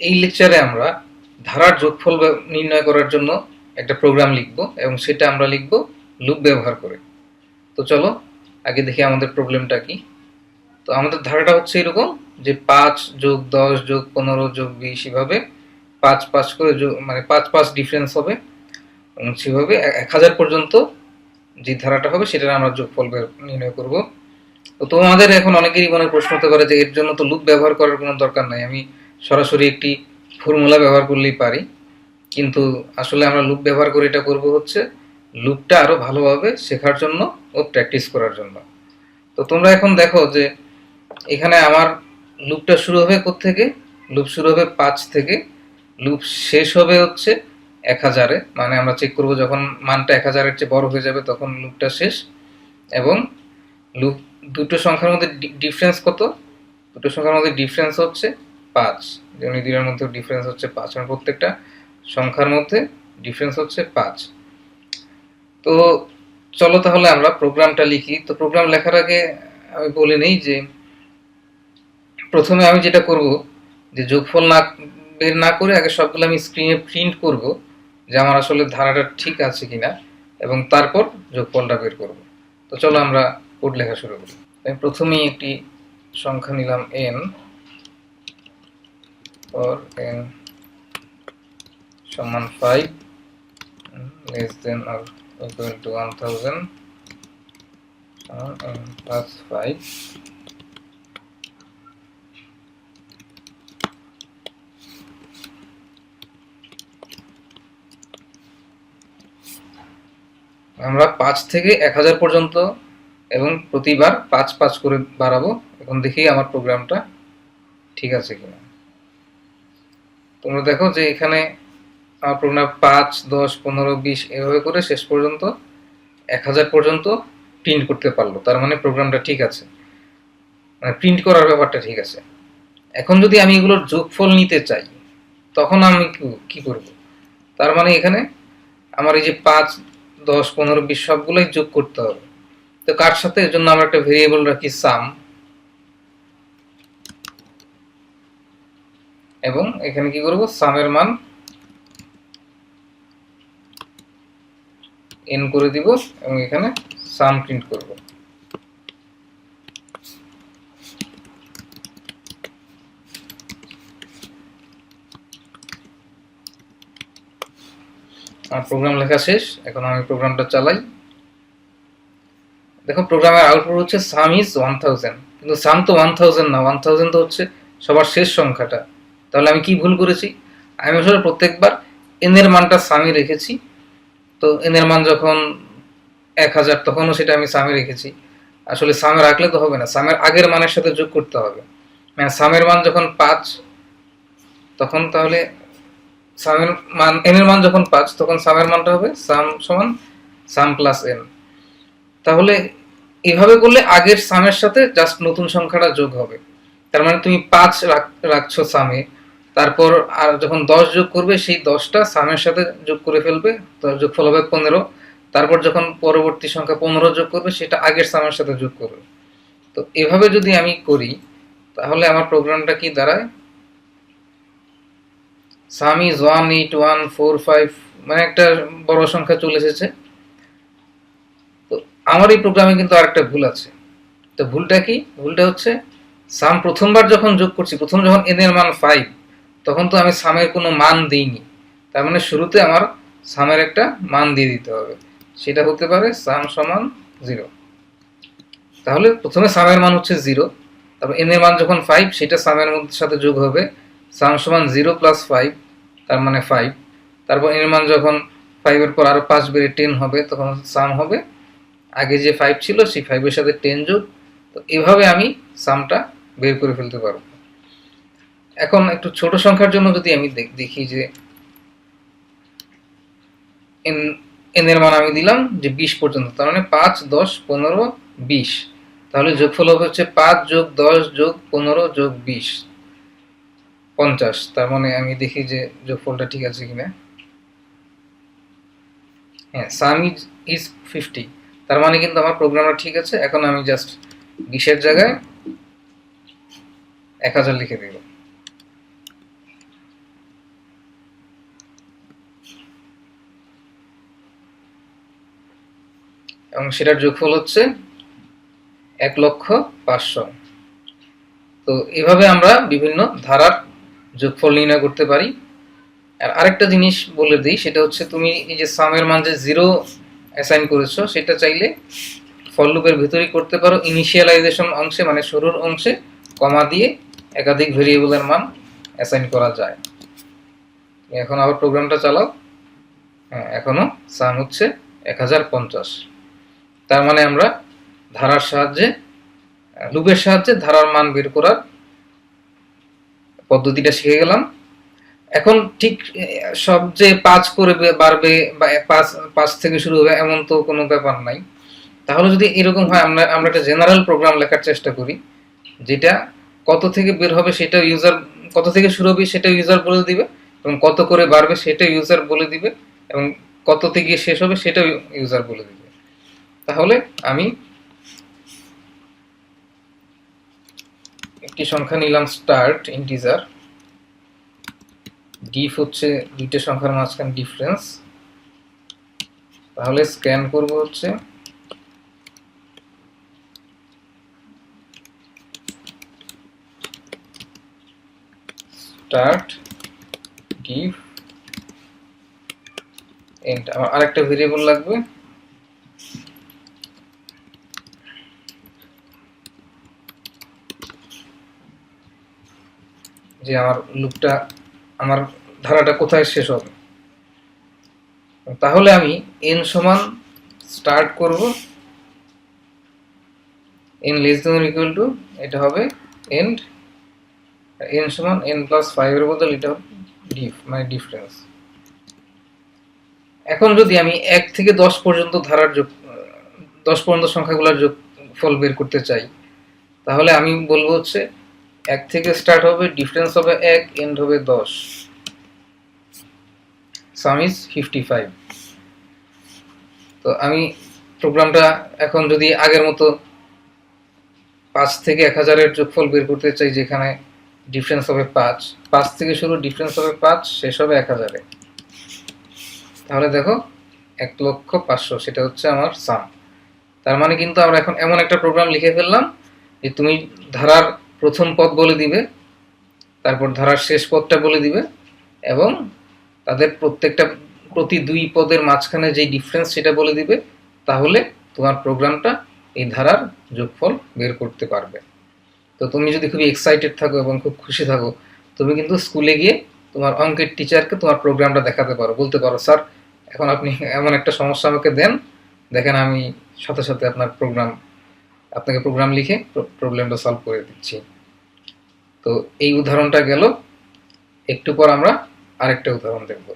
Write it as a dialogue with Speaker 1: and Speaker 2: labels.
Speaker 1: এই লেকচারে আমরা ধারার যোগফল নির্ণয় করার জন্য একটা প্রোগ্রাম লিখব এবং সেটা আমরা লিখব লুপ ব্যবহার করে। তো চলো, আগে দেখি আমাদের প্রবলেমটা কি। তো আমাদের ধারাটা হচ্ছে এরকম যে পাঁচ যোগ দশ যোগ পনেরো যোগ বিশ এভাবে পাঁচ পাঁচ করে মানে পাঁচ পাঁচ ডিফারেন্স হবে। এবং সেভাবে এক হাজার পর্যন্ত যে ধারাটা হবে সেটার আমরা যোগফল নির্ণয় করব। তো তোমাদের এখন অনেকেরই মনে প্রশ্ন হতে পারে যে এর জন্য তো লুপ ব্যবহার করার কোনো দরকার নাই। আমি সরাসরি একটি ফর্মুলা ব্যবহার করলেই পারি। কিন্তু আসলে আমরা লুপ ব্যবহার করে এটা করব হচ্ছে লুপটা আরও ভালোভাবে শেখার জন্য ও প্র্যাকটিস করার জন্য। তো তোমরা এখন দেখো যে এখানে আমার লুপটা শুরু হবে থেকে লুপ শুরু হবে পাঁচ থেকে। লুপ শেষ হবে হচ্ছে এক হাজারে। মানে আমরা চেক করব যখন মানটা এক হাজারের চেয়ে বড় হয়ে যাবে তখন লুপটা শেষ। এবং লুপ দুটো সংখ্যার মধ্যে ডিফারেন্স কত? দুটো সংখ্যার মধ্যে ডিফারেন্স হচ্ছে পাঁচ। যেমন দুইটার মধ্যে ডিফারেন্স হচ্ছে পাঁচ। মানে প্রত্যেকটা সংখ্যার মধ্যে ডিফারেন্স হচ্ছে পাঁচ। তো চলো তাহলে আমরা প্রোগ্রামটা লিখি। তো প্রোগ্রাম লেখার আগে আমি বলে নেই যে, প্রথমে আমি যেটা করব, যে যোগফল না বের না করে আগে সবগুলো আমি স্ক্রিনে প্রিন্ট করব, যে আমার আসলে ধারাটা ঠিক আছে কিনা, এবং তারপর যোগফলটা বের করব। তো চলো আমরা কোড লেখা শুরু করি। আমি প্রথমেই একটি সংখ্যা নিলাম এন ফর এন সমান five less than or equal to one thousand N plus five আমরা পাঁচ থেকে এক হাজার পর্যন্ত এবং প্রতিবার পাঁচ পাঁচ করে বাড়াবো। এখন দেখি আমার প্রোগ্রামটা ঠিক আছে কিনা। তোমরা দেখো যে এখানে প্রোগ্রাম পাঁচ, দশ, পনেরো, বিশ, এভাবে করে শেষ পর্যন্ত এক হাজার পর্যন্ত প্রিন্ট করতে পারল। তার মানে প্রোগ্রামটা ঠিক আছে। মানে প্রিন্ট করার ব্যাপারটা ঠিক আছে। এখন যদি আমি এগুলোর যোগফল নিতে চাই, তখন আমি কি করব? তার মানে এখানে আমার এই যে পাঁচ, দশ, পনেরো, বিশ সবগুলোই যোগ করতে হবে। তো কার সাথে? এর জন্য আমরা একটা ভেরিয়েবল রাখি সাম এবং এখানে কি করব? সামের মান এন করে দিব এবং এখানে সাম প্রিন্ট করব। আমার প্রোগ্রাম লেখা শেষ, এখন আমি প্রোগ্রামটা চালাই। দেখো প্রোগ্রামের আউটপুট হচ্ছে সাম ইজ ওয়ান থাউজেন্ড কিন্তু সাম তো ওয়ান থাউজেন্ড না ওয়ান থাউজেন্ড তো হচ্ছে সবার শেষ সংখ্যাটা। তাহলে আমি কি ভুল করেছি? আমি আসলে প্রত্যেকবার এন এর মানটা সামে রেখেছি। তো এন এর মান যখন এক হাজার, তখনও সেটা আমি সামে রেখেছি। আসলে সামে রাখলে তো হবে না। সামের আগের মানের সাথে যোগ করতে হবে। মানে সামের মান যখন পাঁচ, তখন তাহলে সামের মান এন এর মান যখন পাঁচ, তখন সামের মানটা হবে সাম সমান সাম প্লাস এন তাহলে এভাবে করলে আগের সামের সাথে জাস্ট নতুন সংখ্যাটা যোগ হবে। তার মানে তুমি পাঁচ রাখ- রাখছো সামে তারপর আর যখন দশ যোগ করবে, সেই দশটা সামের সাথে যোগ করে ফেলবে তো যোগফল হবে পনেরো। তারপর যখন পরবর্তী সংখ্যা পনেরো যোগ করবে, সেটা আগের সামের সাথে যোগ করবে। তো এভাবে যদি আমি করি, তাহলে আমার প্রোগ্রামটা কি দাঁড়ায়? Sum is one eight one four five মানে একটা বড় সংখ্যা চলে এসেছে। তো আমার এই প্রোগ্রামে কিন্তু আরেকটা ভুল আছে। তো ভুলটা কি? ভুলটা হচ্ছে, সাম প্রথমবার যখন যোগ করছি, প্রথম যখন এন এর মান ফাইভ তখন তো আমি সামের কোনো মান দিইনি। তার মানে শুরুতে আমার সামের একটা মান দিয়ে দিতে হবে। সেটা হতে পারে সাম সমান জিরো। তাহলে প্রথমে সামের মান হচ্ছে জিরো। তারপর এন এর মান যখন ফাইভ সেটা সামের মধ্যে সাথে যোগ হবে। সাম সমান জিরো প্লাস ফাইভ তার মানে ফাইভ তারপর এর মান যখন ফাইভের পর আরও পাঁচ বেড়ে টেন হবে, তখন সাম হবে। আগে যে ফাইভ ছিল, সেই ফাইভের সাথে টেন যোগ। তো এভাবে আমি সামটা বের করে ফেলতে পারব। এখন একটু ছোট সংখ্যার জন্য যদি আমি দেখ- যে এন এন এর মান আমি দিলাম যে বিশ পর্যন্ত, তার মানে পাঁচ, দশ, পনেরো, বিশ। তাহলে যোগফল হবে হচ্ছে পাঁচ যোগ দশ যোগ পনেরো যোগ বিশ, পঞ্চাশ। তার মানে আমি দেখি যে যোগফলটা ঠিক আছে কিনা। হ্যাঁ সাম ইজ ইজ ফিফটি তার মানে কিন্তু আমার প্রোগ্রামটা ঠিক আছে, এখন আমি জাস্ট বিশের জায়গায় এক হাজার লিখে দিব। এবং সেটার যোগফল হচ্ছে এক লক্ষ পাঁচশো। তো এভাবে আমরা বিভিন্ন ধারার যোগফল নির্ণয় করতে পারি। আর আরেকটা জিনিস বলে দিই, সেটা হচ্ছে তুমি এই যে সামের মান যে জিরো অ্যাসাইন করেছ, সেটা চাইলে ফল লুপের ভিতরেই করতে পারো। ইনিশিয়ালাইজেশন অংশে মানে শুরুর অংশে কমা দিয়ে একাধিক ভেরিয়েবলের মান অ্যাসাইন করা যায়। এখন আবার প্রোগ্রামটা চালাও। হ্যাঁ এখনও সাম হচ্ছে এক হাজার পঞ্চাশ। তার মানে আমরা ধারার সাহায্যে, লুপের সাহায্যে ধারার মান বের করার পদ্ধতিটা শিখে গেলাম। এখন ঠিক, সব যে পাঁচ করে বাড়বে বা পাঁচ পাঁচ থেকে শুরু হবে এমন তো কোনো ব্যাপার নাই। তাহলে যদি এরকম হয়, আমরা আমরা একটা জেনারেল প্রোগ্রাম লেখার চেষ্টা করি, যেটা কত থেকে বের হবে সেটা ইউজার কত থেকে শুরু হবে সেটা ইউজার বলে দিবে এবং কত করে বাড়বে সেটা ইউজার বলে দিবে এবং কত থেকে শেষ হবে সেটাও ইউজার বলে দিবে। তাহলে আমি একটি সংখ্যা নিলাম স্টার্ট ইন্টিজার ডিফ হচ্ছে দুইটা সংখ্যার মাঝখানে ডিফারেন্স তাহলে স্ক্যান করব হচ্ছে। স্টার্ট ডিফ এন্ড আমার আরেকটা ভেরিয়েবল লাগবে। যে আমার লুপটা আমার ধারাটা কোথায় শেষ হবে? তাহলে আমি এন সমান স্টার্ট করব। N less than equal to এটা হবে এন্ড এন সমান এন প্লাস ফাইভের বদল এটা ডিফ মানে ডিফারেন্স এখন যদি আমি এক থেকে দশ পর্যন্ত ধারার যোগ, দশ পর্যন্ত সংখ্যাগুলোর যোগ, ফল বের করতে চাই, তাহলে আমি বলব হচ্ছে এক থেকে স্টার্ট হবে ডিফারেন্স হবে এক এন্ড হবে দশ। সাম ইজ ফিফটি ফাইভ তো আমি প্রোগ্রামটা এখন যদি আগের মতো পাঁচ থেকে এক হাজারের যোগফল বের করতে চাই, যেখানে ডিফারেন্স হবে পাঁচ পাঁচ থেকে শুরু ডিফারেন্স হবে পাঁচ, শেষ হবে এক হাজারে। তাহলে দেখো, এক লক্ষ পাঁচশো, সেটা হচ্ছে আমার সাম তার মানে কিন্তু আমরা এখন এমন একটা প্রোগ্রাম লিখে ফেললাম যে তুমি ধারার প্রথম পদ বলে দিবে, তারপর ধারার শেষ পদটা বলে দিবে, এবং তাদের প্রত্যেকটা, প্রতি দুই পদের মাঝখানে যে ডিফারেন্স সেটা বলে দিবে, তাহলে তোমার প্রোগ্রামটা এই ধারার যোগফল বের করতে পারবে। তো তুমি যদি খুবই এক্সাইটেড থাকো এবং খুব খুশি থাকো, তুমি কিন্তু স্কুলে গিয়ে তোমার অঙ্কের টিচারকে তোমার প্রোগ্রামটা দেখাতে পারো, বলতে পারো, স্যার, এখন আপনি এমন একটা সমস্যা আমাকে দেন, দেখেন আমি সাথে সাথে আপনার প্রোগ্রাম আপনাকে প্রোগ্রাম লিখে প্রবলেমটা সলভ করে দিচ্ছি। তো এই উদাহরণটা গেল, একটু পর আমরা আরেকটা উদাহরণ দেখব।